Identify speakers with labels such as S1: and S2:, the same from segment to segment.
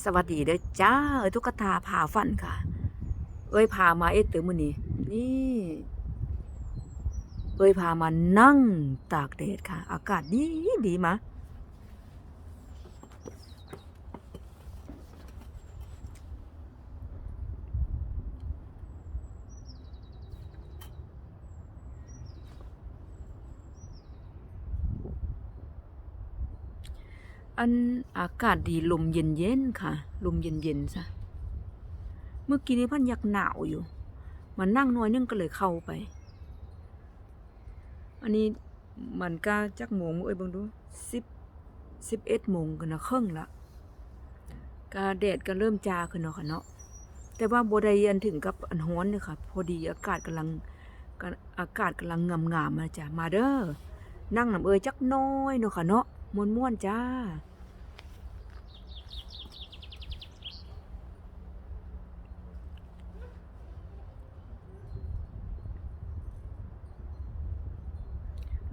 S1: สวัสดีเด้อจ้าเอ้ยตุ๊กตาพาฟันค่ะ เอ้ยพามาเอ็ดเตอมื้อนี้นี่เอ้ยพามานั่งตากแดดค่ะ อากาศดีดีมะ อันอากาศดีลมเย็นๆค่ะ ลมเย็นๆซะเมื่อกี้นี้พันอยากหนาวอยู่ มันนั่งน้อยนึงก็เลยเข้าไป อันนี้มันก็จักโมงเอ้ยบิ่งดูสิบสิบเอ็ดโมงกันนะครึ่งละก็แดดก็เริ่มจาขึ้นเนาะค่ะเนาะแต่ว่าบ่ได้ยันถึงกับอันร้อนเลยค่ะ พอดีอากาศกำลังอากาศกำลังงามๆมาจ้ะมาเด้อนั่งน้ำเอ้ยจักน้อยเนาะค่ะเนาะ ม่วนๆจ้า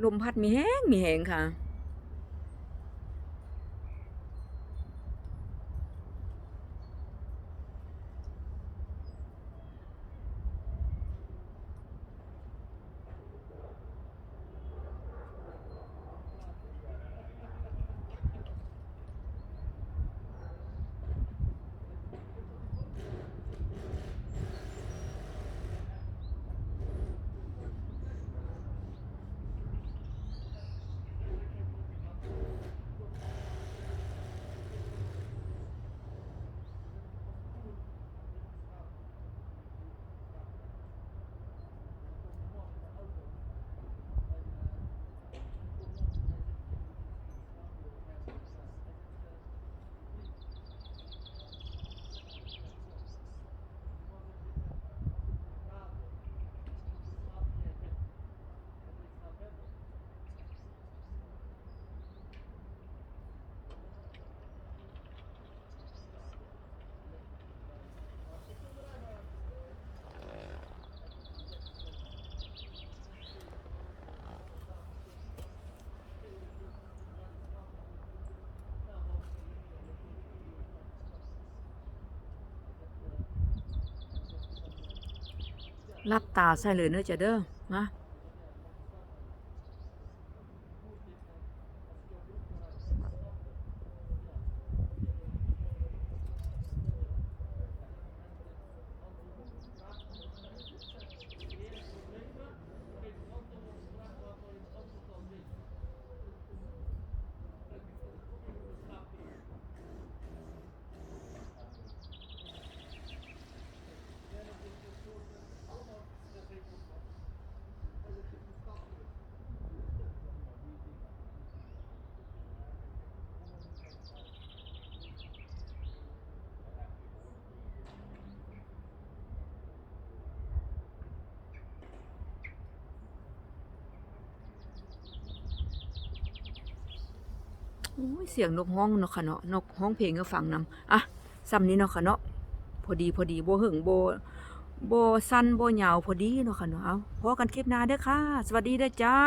S1: ลมพัดมีแห้งมีแห้งค่ะ รับตาใส่เลยเนอะจ้ะเด้อมาโอ้ย เสียงนกฮ้องเนาะค่ะเนาะนกฮ้องเพลงก็ฟังนำอะซ้ำนี้เนาะค่ะเนาะพอดีพอดีบ่หึงบ่บ่สั้นบ่ยาวพอดีเนาะค่ะเนาะเอาพอกันคลิปหน้าเด้อค่ะ สวัสดีเด้อจ้า